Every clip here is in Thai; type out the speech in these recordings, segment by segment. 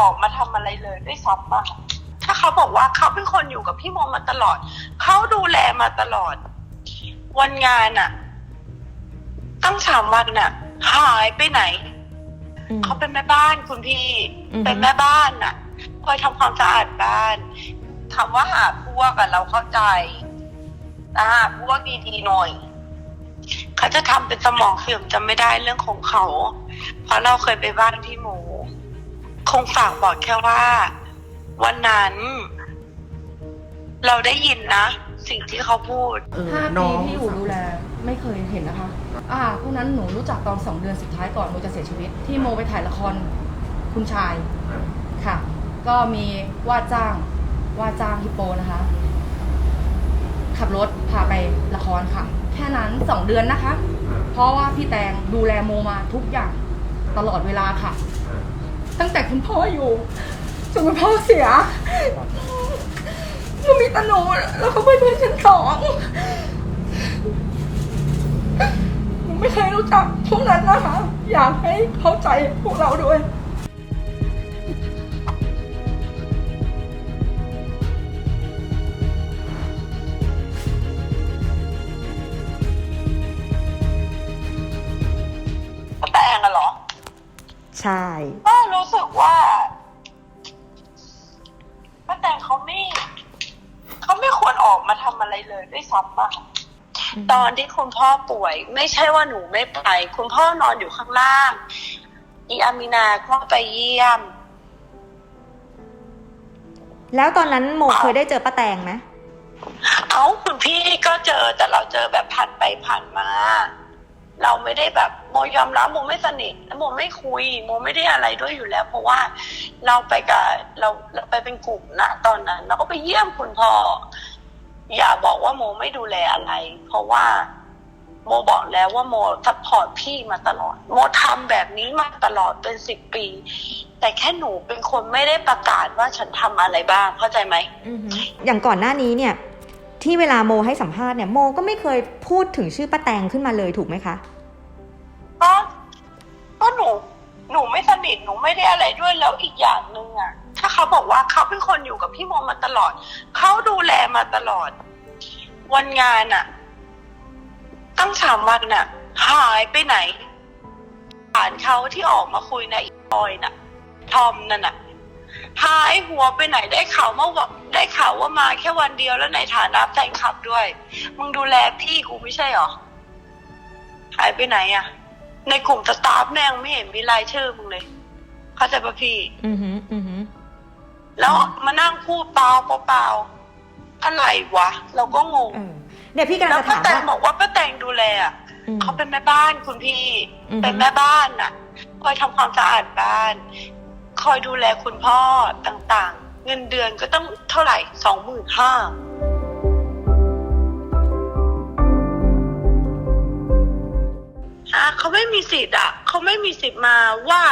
ออกมาทำอะไรเลยด้วยซ้ำอะถ้าเขาบอกว่าเขาเป็นคนอยู่กับพี่โมมาตลอด เขาดูแลมาตลอด วันงานอะตั้งสามวันอะหายไปไหน อืม เขาเป็นแม่บ้านคุณพี่ อือฮึ เป็นแม่บ้านน่ะ คอยทำความสะอาดบ้านคำว่าหาพวกอะเราเข้าใจแต่หาพวกดีๆหน่อย เขาจะทำเป็นสมองเสื่อมจำไม่ได้เรื่องของเขา เพราะเราเคยไปบ้านพี่หมู คงฝากบอกแค่ว่า วันนั้น เราได้ยินนะ สิ่งที่เขาพูด เออห้าน้ปีองที่อยู่ดูแลไม่เคยเห็นนะคะ อ่าพวกนั้นหนูรู้จักตอนสองเดือนสุดท้ายก่อนโมจะเสียชีวิต ที่โมไปถ่ายละครคุณชายค่ะ ก็มีว่าจ้างว่าจ้างฮิปโปนะคะ ขับรถพาไปละครค่ะ แค่นั้นสองเดือนนะคะ เพราะว่าพี่แตงดูแลโมมาทุกอย่างตลอดเวลาค่ะ ตั้งแต่คุณพ่ออยู่จนคุณพ่อเสียก็มีแตาหนูแล้วเขาไปเพื่อนชั้นสองหนูไม่เคยรู้จักพวกนั้นนะคะ อยากให้เข้าใจพวกเราด้วยป้าแตงอะเหรอ ใช่ก็ รู้สึกว่าป้าแตงเขาไม่เขาไม่ควรออกมาทำอะไรเลยด้วยซ้ำอะตอนที่คุณพ่อป่วย ไม่ใช่ว่าหนูไม่ไป คุณพ่อนอนอยู่ข้างล่าง อีอามินาก็ไปเยี่ยม แล้วตอนนั้นโมเคยได้เจอป้าแตงไหม เอาคุณพี่ก็เจอแต่เราเจอแบบผ่านไปผ่านมา เราไม่ได้แบบโมยอมรับโมไม่สนิทและโมไม่คุยโมไม่ได้อะไรด้วยอยู่แล้ว เพราะว่าเราไปกับเราเราไปเป็นกลุ่มนะตอนนั้น เราก็ไปเยี่ยมคุณพ่ออย่าบอกว่าโมไม่ดูแลอะไร เพราะว่าโมบอกแล้วว่าโมซัพพอร์ตพี่มาตลอด โมทำแบบนี้มาตลอดเป็นสิบปี แต่แค่หนูเป็นคนไม่ได้ประกาศว่าฉันทำอะไรบ้างเข้าใจไหมอย่างก่อนหน้านี้เนี่ย ที่เวลาโมให้สัมภาษณ์เนี่ยโมก็ไม่เคยพูดถึงชื่อป้าแตงขึ้นมาเลยถูกไหมคะ ก็ก็หนู หนูไม่สนิทหนูไม่ได้อะไรด้วยแล้วอีกอย่างหนึ่งอะถ้าเขาบอกว่าเขาเป็นคนอยู่กับพี่โมมาตลอด เขาดูแลมาตลอด วันงานอะตั้งสามวันอะหายไปไหนผ่านเขาที่ออกมาคุยในอีออยน่ะ ทอมนั่นน่ะ หายหัวไปไหนได้ข่าวเมื่อวันได้ข่าวว่ามาแค่วันเดียวแล้วในฐานะแฟนคลับด้วย มึงดูแลพี่กูไม่ใช่หรอหายไปไหนอะในกลุ่มสตาฟแม่งไม่เห็นมีรายชื่อมึงเลยเข้าใจปะพี่ อือหือ อือหือ แล้วมานั่งพูดเปล่าเปล่าๆอะไรวะ เราก็งงเออเนี่ยพี่กำลังแล้วจะป้าถามแตงว่าบอกว่าป้าแตงดูแลอะอืมเขาเป็นแม่บ้านคุณพี่อือฮึเป็นแม่บ้านน่ะคอยทำความสะอาดบ้าน คอยดูแลคุณพ่อต่างๆ เงินเดือนก็ต้องเท่าไหร่สองหมื่นห้าฮะเขาไม่มีสิทธิ์อะเขาไม่มีสิทธิ์มาว่า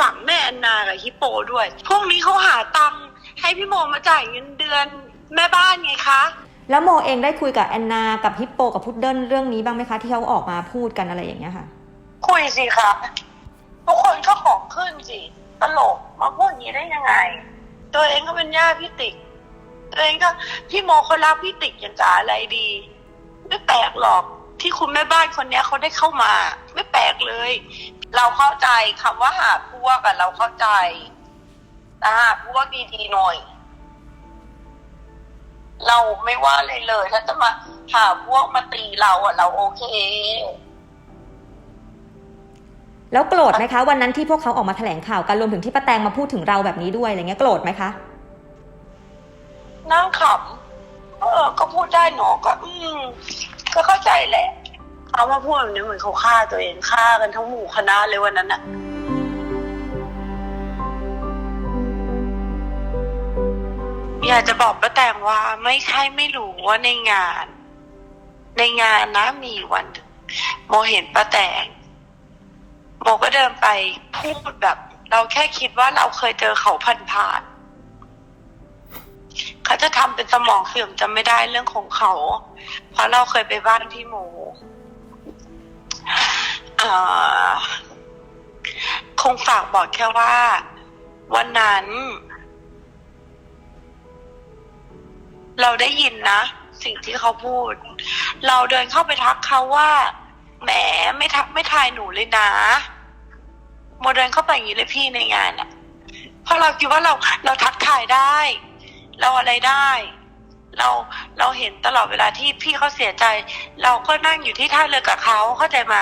ฝั่งแม่แอนนากับฮิปโปด้วย พวกนี้เขาหาตังค์ให้พี่โมมาจ่ายเงินเดือนแม่บ้านไงคะแล้วโมเองได้คุยกับแอนนา กับฮิปโป กับพุดเดิ้ลเรื่องนี้บ้างไหมคะ ที่เขาออกมาพูดกันอะไรอย่างเงี้ยค่ะ คุยสิคะทุกคนก็ของขึ้นสิ ตลกมาพูดอย่างนี้ได้ยังไง ตัวเองก็เป็นญาพี่ติ๊กตัวเองก็พี่โมเขารักพี่ติ๊กอย่างกับอะไรดี ไม่แปลกหรอกที่คุณแม่บ้านคนเนี้ยเขาได้เข้ามา ไม่แปลกเลย เราเข้าใจคำว่าหาพวกอะเราเข้าใจแต่หาพวกดีๆหน่อย เราไม่ว่าเลยเลยถ้าจะมาหาพวกมาตีเราอะเราโอเค แล้วโกรธไหมคะ วันนั้นที่พวกเขาออกมาแถลงข่าวกันรวมถึงที่ป้าแตงมาพูดถึงเราแบบนี้ด้วยอะไรเงี้ยโกรธไหมคะนั่งขำเออ ก็พูดได้หนอก็อืมก็เข้าใจแหละ เขามาพูดแบบนี้เหมือนเขาฆ่าตัวเองฆ่ากันทั้งหมู่คณะเลยวันนั้นนะอยากจะบอกป้าแตงว่าไม่ใช่ไม่รู้ว่าในงาน ในงานนะมีวัน โมเห็นป้าแตง โมก็เดินไปพูดแบบ เราแค่คิดว่าเราเคยเจอเขาผ่านๆเขาจะทำเป็นสมองเสื่อมจำไม่ได้เรื่องของเขา เพราะเราเคยไปบ้านพี่หมูคงฝากบอกแค่ว่า วันนั้น เราได้ยินนะสิ่งที่เขาพูด เราเดินเข้าไปทักเขาว่าแหมไม่ทักไม่ทายหนูเลยนะ โมเดินเข้าไปอย่างนี้เลยพี่ในงานอะเพราะเราคิดว่าเราเราทักทายได้ เราอะไรได้ เราเราเห็นตลอดเวลาที่พี่เขาเสียใจ เราก็นั่งอยู่ที่ท่าเรือกับเขาเข้าใจไหม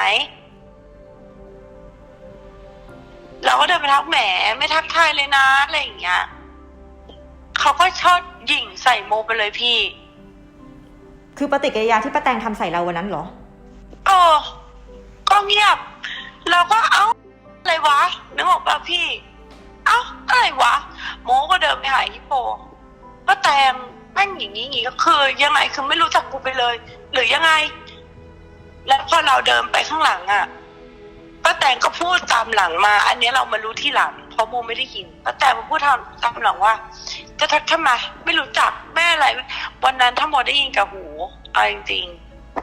เราก็เดินไปทักแหมไม่ทักทายเลยนะอะไรอย่างเงี้ยเขาก็ชอบหยิ่งใส่โมไปเลยพี่ คือปฏิกิริยาที่ป้าแตงทำใส่เราวันนั้นเหรอ เออก็เงียบ เราก็เอ้า อะไรวะนึกออกป่ะพี่ เอ้าอะไรวะโมก็เดินไปหาฮิปโปป้าแตงแม่งอย่างนี้อย่างนี้ก็คือยังไงคือไม่รู้จักกูไปเลย หรือยังไง แล้วพอเราเดินไปข้างหลังอะป้าแตงก็พูดตามหลังมา อันนี้เรามารู้ที่หลังเพราะโมไม่ได้ยินป้าแตงมาพูดตามตามหลังว่า จะทักทำไมไม่รู้จักแม่อะไรวันนั้นถ้าโมได้ยินกับหูเอาจริง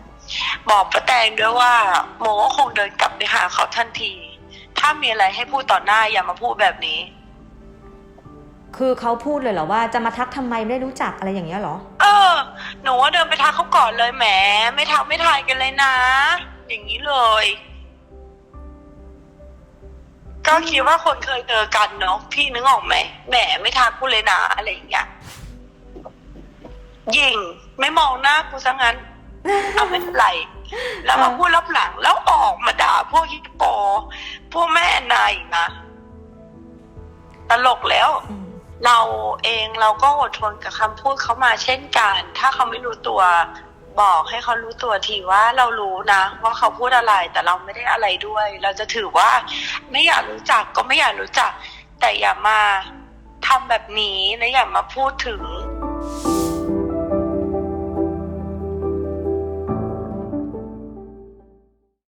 ๆบอกป้าแตงด้วยว่า โมก็คงเดินกลับไปหาเขาทันที ถ้ามีอะไรให้พูดต่อหน้าอย่ามาพูดแบบนี้ คือเขาพูดเลยเหรอว่าจะมาทักทำไมไม่ได้รู้จักอะไรอย่างเงี้ยเหรอ เออ หนูว่าเดินไปทักเขาก่อนเลยแหม ไม่ทักไม่ทายกันเลยนะ อย่างนี้เลย ก็คิดว่าคนเคยเจอกันเนาะพี่นึกออกไหมแหมไม่ทักกูเลยนะอะไรอย่างเงี้ยยิงไม่มองหน้ากูซะงั้น เอาไม่เป็นไร แล้วมาพูดรับหลังแล้วออกมาด่าพวกฮิปโปพวกแม่นายอีกนะตลกแล้วอืมเราเองเราก็อดทนกับคำพูดเขามาเช่นกัน ถ้าเขาไม่รู้ตัวบอกให้เขารู้ตัวทีว่าเรารู้นะ ว่าเขาพูดอะไรแต่เราไม่ได้อะไรด้วย เราจะถือว่า ไม่อยากรู้จักก็ไม่อยากรู้จัก แต่อย่ามาทำแบบนี้และอย่ามาพูดถึง